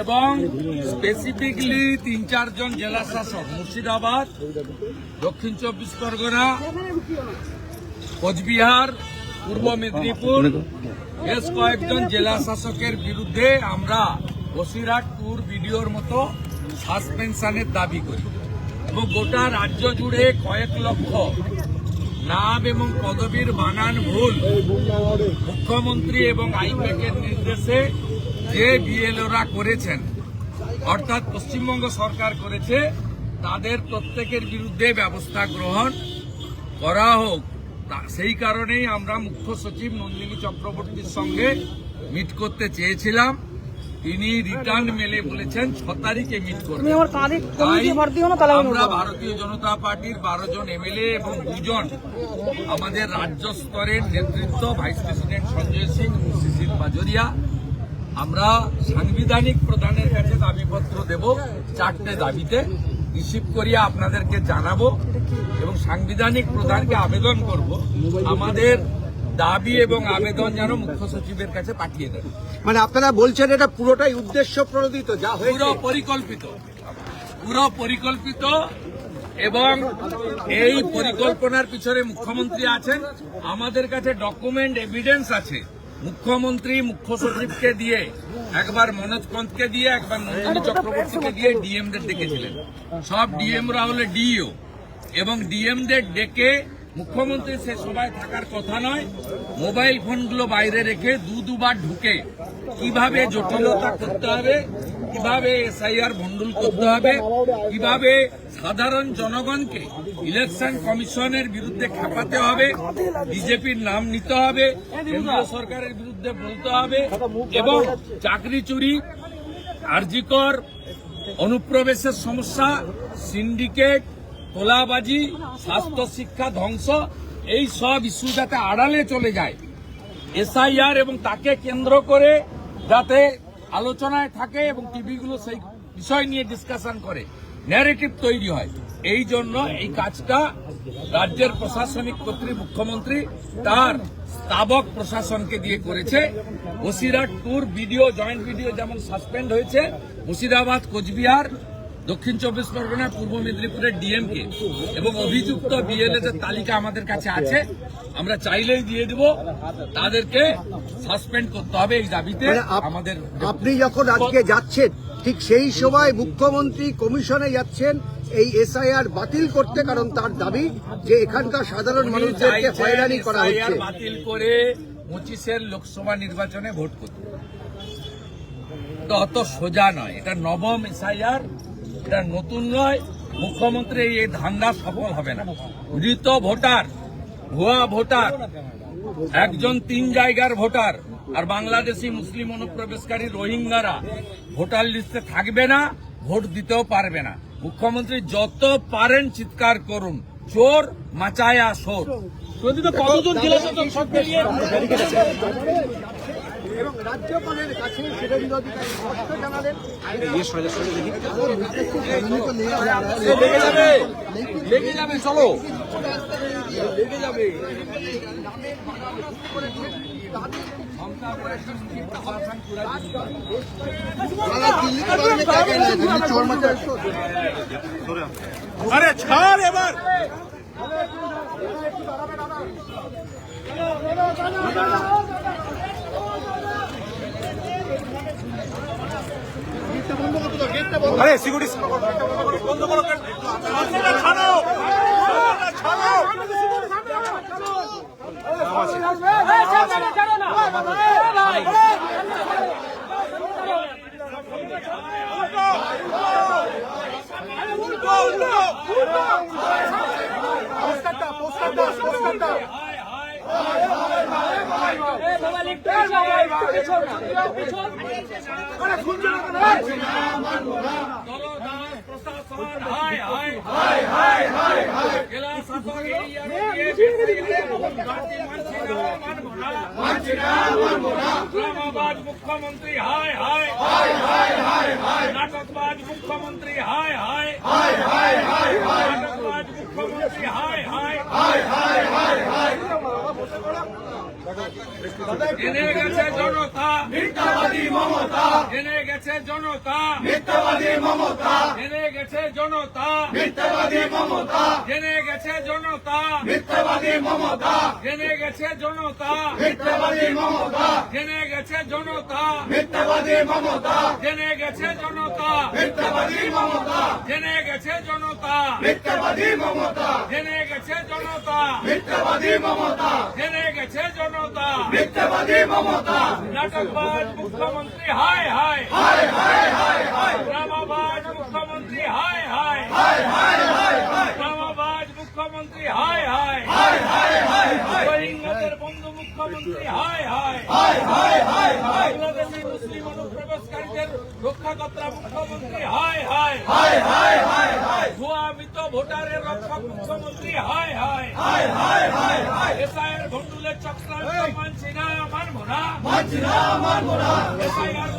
এবং স্পেসিফিকলি তিন, চারজন জেলা শাসক, মুর্শিদাবাদ, দক্ষিণ চব্বিশ পরগনা, কোচবিহার, পূর্ব মেদিনীপুর, বেশ কয়েকজন জেলা শাসকের বিরুদ্ধে আমরা বসিরহাট ট্যুর ভিডিওর মতো সাসপেনশনের দাবি করি। এবং গোটা রাজ্য জুড়ে কয়েক লক্ষ নাম এবং পদবীর বানান ভুল। মুখ্যমন্ত্রী এবং আইপ্যাকের নির্দেশে যে বিএলওরা করেছেন, অর্থাৎ পশ্চিমবঙ্গ সরকার করেছে, তাদের প্রত্যেকের বিরুদ্ধে ব্যবস্থা গ্রহণ করা হোক। সেই কারণেই আমরা মুখ্য সচিব নন্দিনী চক্রবর্তীর সঙ্গে মিট করতে চেয়েছিলাম। তিনি রিটার্ন মেলে বলেছেন ছ তারিখে মিট করবেন। আমরা ভারতীয় জনতা পার্টির বারো জন এমএলএ এবং দুজন আমাদের রাজ্য স্তরের নেতৃত্ব ভাইস প্রেসিডেন্ট সঞ্জয় সিং শিশির বাজরিয়া আমরা সাংবিধানিক প্রধানের কাছে দাবিপত্র দেব চারটে দাবিতে। রিসিভ করিয়া আপনাদেরকে জানাব এবং সাংবিধানিক প্রধানকে আবেদন করব। আমাদের দাবি এবং আবেদন যেন মুখ্য সচিবের কাছে পাঠিয়ে দেন। মানে আপনারা বলছেন এটা পুরোটাই উদ্দেশ্য প্রণোদিত যা পুরো পরিকল্পিত। পুরো পরিকল্পিত এবং এই পরিকল্পনার পিছনে মুখ্যমন্ত্রী আছেন। আমাদের কাছে ডকুমেন্ট এভিডেন্স আছে। মুখ্যমন্ত্রী মুখ্য সচিবকে দিয়ে একবার মনোজ পন্তকে দিয়ে একবার নন্দিনী চক্রবর্তীকে দিয়ে ডিএমদের ডেকেছিলেন। সব ডিএমরা হলে ডিইও এবং ডিএমদের ডেকে মুখ্যমন্ত্রী সে সভায় থাকার কথা নয়, মোবাইল ফোনগুলো বাইরে রেখে দু দুবার ঢুকে কীভাবে জটিলতা করতে হবে, কীভাবে এসআইআর ভন্ডুল করতে হবে, কীভাবে সাধারণ জনগণকে ইলেকশন কমিশনের বিরুদ্ধে খেপাতে হবে, বিজেপির নাম নিতে হবে কেন্দ্র সরকারের বিরুদ্ধে বলতে হবে এবং চাকরি চুরি আরজিকর অনুপ্রবেশের সমস্যা, সিন্ডিকেট তোলাবাজি, স্বাস্থ্য শিক্ষা ধ্বংস, এই সব ইস্যু যাতে আড়ালে চলে যায়। এসআইআর এবং তাকে কেন্দ্র করে যাতে আলোচনায় থাকে এবং টিভিগুলো সেই বিষয় নিয়ে ডিসকাশন করে। ন্যারেটিভ তৈরি হয়। এই জন্য এই কাজটা রাজ্যের প্রশাসনিক কর্তৃ মুখ্যমন্ত্রী তার স্তাবক প্রশাসনকে দিয়ে করেছে। Basirhat tour video joint video যেমন সাসপেন্ড হয়েছে, মুর্শিদাবাদ, কোচবিহার দক্ষিণ চব্বিশ পরগনা পূর্ব মেদিনীপুরের ডিএমকে এবং অভিযুক্ত বিএলএদের তালিকা আমাদের কাছে আছে। আমরা চাইলেই দিয়ে দেব। তাদেরকে সাসপেন্ড করতে হবে এই দাবিতে মানে আমাদের আপনি যখন আজকে যাচ্ছেন ঠিক সেই সময় মুখ্যমন্ত্রী কমিশনে যাচ্ছেন এই এসআইআর বাতিল করতে কারণ তার দাবি যে এখানকার সাধারণ মানুষদেরকে হয়রানি করা হচ্ছে। বাতিল করে পঁচিশের লোকসভা নির্বাচনে ভোট করতে। তো অত সোজা নয়। এটা নবম এসআইআর এটা নতুন নয় মুখ্যমন্ত্রী এই ধান্দা সফল হবে না মৃত ভোটার ভুয়া ভোটার একজন তিন জায়গার ভোটার আর বাংলাদেশি মুসলিম অনুপ্রবেশকারী রোহিঙ্গারা ভোটার লিস্টে থাকবে না ভোট দিতেও পারবে না মুখ্যমন্ত্রী যত পারেন চিৎকার করুন চোর মাচায়া সোর কতজন এবং রাজ্যপালের কাছে শুভেন্দু অধিকারী স্পষ্ট জানালেন লেগে যাবে লেগে যাবে চলো লেগে যাবে আরে ছাড় এবার আরে সিকিউরিটি বন্ধ করো ছাড়ো ছাড়ো দলদাস প্রশাসন হায় হায় হায় হায় হায় হায় জেলা শাসক এরিয়া ইসলামাবাদ মুখ্যমন্ত্রী হায় হায় হায় হায় হায় হায় নাটকবাজ মুখ্যমন্ত্রী হায় হায় হায় হায় হায় হায়। হায় হায় হায় হায় হায় হায় জেনে গেছে জন মমতা মিথ্যাবাদী মমতা জেনে গেছে জনতা মিথ্যাবাদী মমতা জেনে গেছে জনতা মিথ্যাবাদী মমতা জেনে গেছে জনতা মিথ্যাবাদী মমতা জেনে গেছে জনতা মিথ্যাবাদী মমতা জেনে গেছে জনতা মিথ্যাবাদী মমতা জেনে গেছে জনতা মিথ্যাবাদী মমতা জেনে গেছে জনতা মিথ্যাবাদী মমতা জেনে গেছে জনতা মিথ্যাবাদী মমতা জেনে গেছে জনতা মিথ্যাবাদী মমতা নাটকবাজ মুখ্যমন্ত্রী হায় হায় হায় হায় হায় হায় ড্রামাবাজ মুখ্যমন্ত্রী হায় হায় হায় হায় হায় হায় ড্রামাবাজ মুখ্যমন্ত্রী হায় হায় হায় হায় হায় হায় রোহিঙ্গাদের বন্ধু মুখ্যমন্ত্রী হায় হায়। হায় হায় হায় হায়। বাংলাদেশি মুসলিম অনুপ্রবেশকারীদের রক্ষাকর্তা মুখ্যমন্ত্রী হায় হায়। হায় হায় হায় হায়। ভোটারের রক্ষক মুখ্যমন্ত্রী হায় হায়। হায় হায় হায় হায়। এসআইয়ের ভণ্ডুলের চক্রান্ত মানছি না মানব না। মানছি না মানবো না। এসআইআর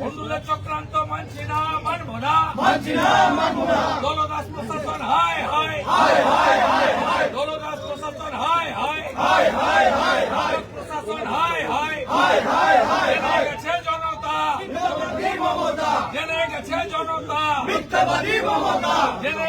ভণ্ডুলের চক্রান্ত মানছি না মানব না। মানছি না মানবো না। দলদাস প্রশাসন হায় হায়। হায় হায় হায় হায়। দলদাস প্রশাসন হায় হায়। হায় হায় হায় হায়। প্রশাসন হায় হায়। হায় হায় হায় জেনে গেছে জনতা। মিথ্যাবাদী মমতা। জেনে গেছে জনতা। মিথ্যাবাদী মমতা। জেনে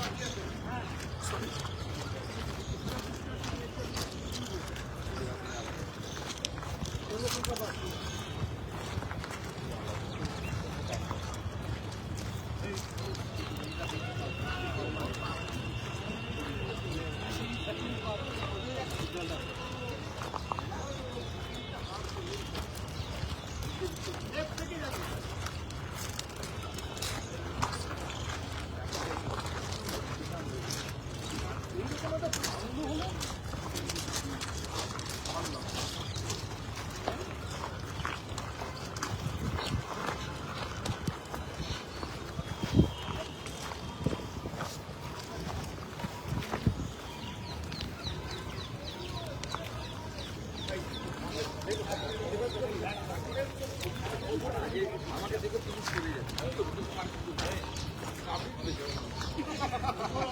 そうですか。